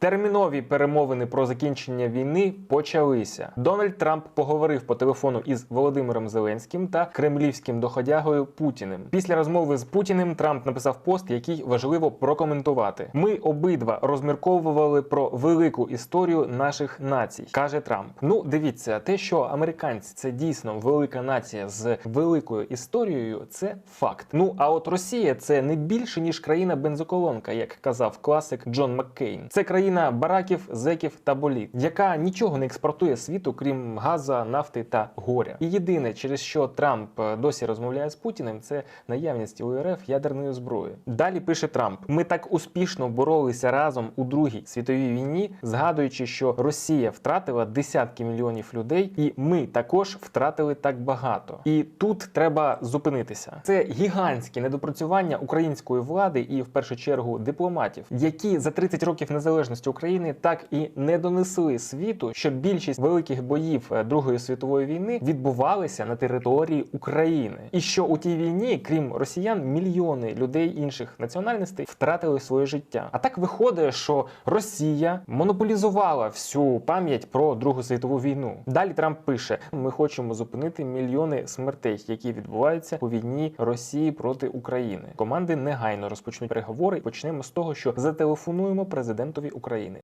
Термінові перемовини про закінчення війни почалися. Дональд Трамп поговорив по телефону із Володимиром Зеленським та кремлівським доходягою Путіним. Після розмови з Путіним Трамп написав пост, який важливо прокоментувати. Ми обидва розмірковували про велику історію наших націй, каже Трамп. Ну, дивіться, те, що американці це дійсно велика нація з великою історією, це факт. Ну а от Росія це не більше ніж країна бензоколонка, як казав класик Джон Маккейн. Це країна бараків, зеків та боліт, яка нічого не експортує світу, крім газа, нафти та горя. І єдине, через що Трамп е, досі розмовляє з Путіним, це наявність у РФ ядерної зброї. Далі пише Трамп: ми так успішно боролися разом у Другій світовій війні, згадуючи, що Росія втратила десятки мільйонів людей, і ми також втратили так багато. І тут треба зупинитися. Це гігантське недопрацювання української влади і в першу чергу дипломатів, які за 30 років незалежності України так і не донесли світу, що більшість великих боїв е, Другої світової війни відбувалися на території України, і що у тій війні, крім росіян, мільйони людей інших національностей втратили своє життя. А так виходить, що Росія монополізувала всю пам'ять про Другу світову війну. Далі Трамп пише: ми хочемо зупинити мільйони смертей, які відбуваються у війні Росії проти України. Команди негайно розпочнуть переговори. Почнемо з того, що зателефонуємо президентові України.